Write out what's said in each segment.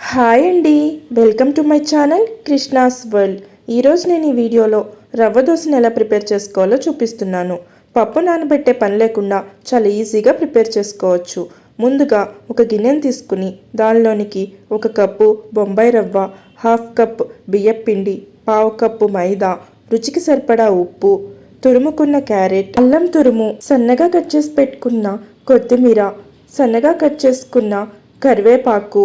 Hi అండి. Welcome to my channel Krishna's world. ఈరోజు నేను ఈ వీడియోలో రవ్వ దోశను ఎలా ప్రిపేర్ చేసుకోవాలో చూపిస్తున్నాను. పప్పు నానబెట్టే పని లేకుండా చాలా ఈజీగా ప్రిపేర్ చేసుకోవచ్చు. ముందుగా ఒక గిన్నెను తీసుకుని దానిలోనికి ఒక కప్పు బొంబాయి రవ్వ హాఫ్ కప్ బియ్యం పిండి పావు కప్పు మైదా రుచికి సరిపడా ఉప్పు తురుముకున్న క్యారెట్ అల్లం తురుము సన్నగా కట్ చేసి పెట్టుకున్న కొత్తిమీర సన్నగా కట్ చేసుకున్న కరివేపాకు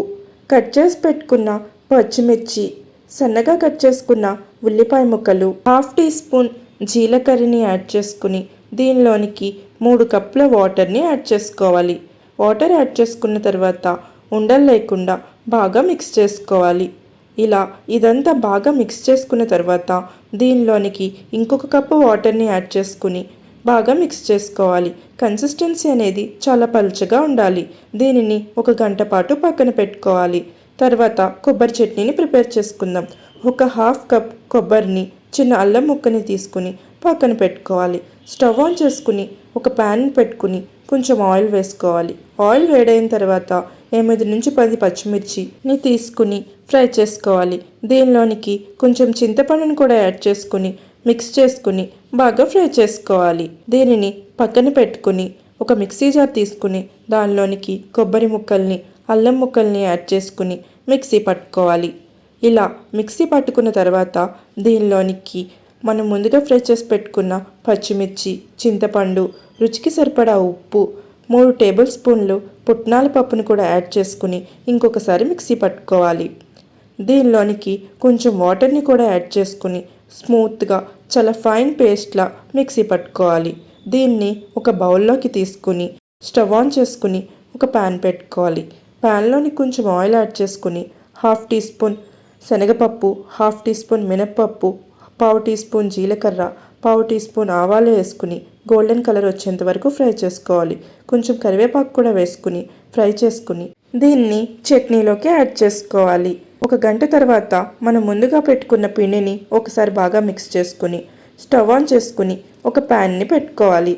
కట్ చేసి పెట్టుకున్న పచ్చిమిర్చి సన్నగా కట్ చేసుకున్న ఉల్లిపాయ ముక్కలు హాఫ్ టీ స్పూన్ జీలకర్రని యాడ్ చేసుకుని దీనిలోనికి మూడు కప్పుల వాటర్ని యాడ్ చేసుకోవాలి. వాటర్ యాడ్ చేసుకున్న తర్వాత ఉండలు లేకుండా బాగా మిక్స్ చేసుకోవాలి. ఇలా ఇదంతా బాగా మిక్స్ చేసుకున్న తర్వాత దీనిలోనికి ఇంకొక కప్పు వాటర్ని యాడ్ చేసుకుని బాగా మిక్స్ చేసుకోవాలి. కన్సిస్టెన్సీ అనేది చాలా పలుచగా ఉండాలి. దీనిని ఒక గంట పాటు పక్కన పెట్టుకోవాలి. తర్వాత కొబ్బరి చట్నీని ప్రిపేర్ చేసుకుందాం. ఒక హాఫ్ కప్ కొబ్బరిని చిన్న అల్లం ముక్కని తీసుకుని పక్కన పెట్టుకోవాలి. స్టవ్ ఆన్ చేసుకుని ఒక ప్యాన్ పెట్టుకుని కొంచెం ఆయిల్ వేసుకోవాలి. ఆయిల్ వేడైన తర్వాత ఎనిమిది నుంచి పది పచ్చిమిర్చిని తీసుకుని ఫ్రై చేసుకోవాలి. దీనిలోనికి కొంచెం చింతపండుని కూడా యాడ్ చేసుకుని మిక్స్ చేసుకుని బాగా ఫ్రై చేసుకోవాలి. దీనిని పక్కన పెట్టుకుని ఒక మిక్సీ జార్ తీసుకుని దానిలోనికి కొబ్బరి ముక్కల్ని అల్లం ముక్కల్ని యాడ్ చేసుకుని మిక్సీ పట్టుకోవాలి. ఇలా మిక్సీ పట్టుకున్న తర్వాత దీనిలోనికి మనం ముందుగా ఫ్రై చేసి పెట్టుకున్న పచ్చిమిర్చి చింతపండు రుచికి సరిపడా ఉప్పు మూడు టేబుల్ స్పూన్లు పుట్నాల పప్పును కూడా యాడ్ చేసుకుని ఇంకొకసారి మిక్సీ పట్టుకోవాలి. దీనిలోనికి కొంచెం వాటర్ని కూడా యాడ్ చేసుకుని స్మూత్గా చాలా ఫైన్ పేస్ట్లా మిక్సీ పట్టుకోవాలి. దీన్ని ఒక బౌల్లోకి తీసుకుని స్టవ్ ఆన్ చేసుకుని ఒక ప్యాన్ పెట్టుకోవాలి. ప్యాన్లోని కొంచెం ఆయిల్ యాడ్ చేసుకుని హాఫ్ టీ స్పూన్ శనగపప్పు హాఫ్ టీ స్పూన్ మినప్పప్పు పావు టీ స్పూన్ జీలకర్ర పావు టీ స్పూన్ ఆవాలు వేసుకుని గోల్డెన్ కలర్ వచ్చేంత వరకు ఫ్రై చేసుకోవాలి. కొంచెం కరివేపాకు కూడా వేసుకుని ఫ్రై చేసుకుని దీన్ని చట్నీలోకి యాడ్ చేసుకోవాలి. ఒక గంట తర్వాత మనం ముందుగా పెట్టుకున్న పిండిని ఒకసారి బాగా మిక్స్ చేసుకుని స్టవ్ ఆన్ చేసుకుని ఒక ప్యాన్ని పెట్టుకోవాలి.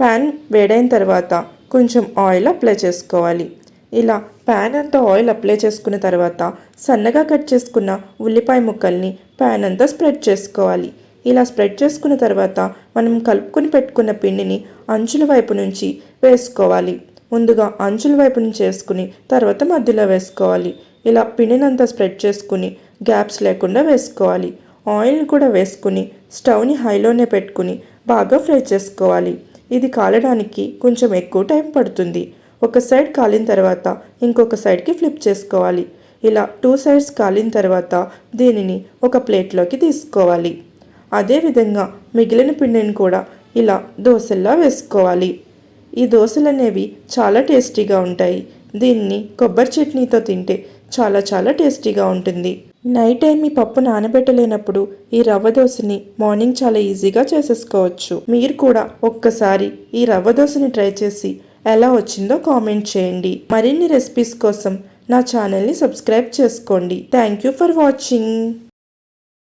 ప్యాన్ వేడైన తర్వాత కొంచెం ఆయిల్ అప్లై చేసుకోవాలి. ఇలా ప్యాన్ అంతా ఆయిల్ అప్లై చేసుకున్న తర్వాత సన్నగా కట్ చేసుకున్న ఉల్లిపాయ ముక్కల్ని ప్యాన్ అంతా స్ప్రెడ్ చేసుకోవాలి. ఇలా స్ప్రెడ్ చేసుకున్న తర్వాత మనం కలుపుకొని పెట్టుకున్న పిండిని అంచుల వైపు నుంచి వేసుకోవాలి. ముందుగా అంచుల వైపు నుంచి వేసుకుని తర్వాత మధ్యలో వేసుకోవాలి. ఇలా పిండినంతా స్ప్రెడ్ చేసుకుని గ్యాప్స్ లేకుండా వేసుకోవాలి. ఆయిల్ని కూడా వేసుకుని స్టవ్ని హైలోనే పెట్టుకుని బాగా ఫ్రై చేసుకోవాలి. ఇది కాలడానికి కొంచెం ఎక్కువ టైం పడుతుంది. ఒక సైడ్ కాలిన తర్వాత ఇంకొక సైడ్కి ఫ్లిప్ చేసుకోవాలి. ఇలా టూ సైడ్స్ కాలిన తర్వాత దీనిని ఒక ప్లేట్లోకి తీసుకోవాలి. అదేవిధంగా మిగిలిన పిండిని కూడా ఇలా దోశల్లా వేసుకోవాలి. ఈ దోశలు అనేవి చాలా టేస్టీగా ఉంటాయి. దీన్ని కొబ్బరి చట్నీతో తింటే చాలా చాలా టేస్టీగా ఉంటుంది. నైట్ టైం మీ పప్పు నానబెట్టలేనప్పుడు ఈ రవ్వ దోశని మార్నింగ్ చాలా ఈజీగా చేసేసుకోవచ్చు. మీరు కూడా ఒక్కసారి ఈ రవ్వ దోశని ట్రై చేసి ఎలా వచ్చిందో కామెంట్ చేయండి. మరిన్ని రెసిపీస్ కోసం నా ఛానల్ని సబ్స్క్రైబ్ చేసుకోండి. Thank you for watching.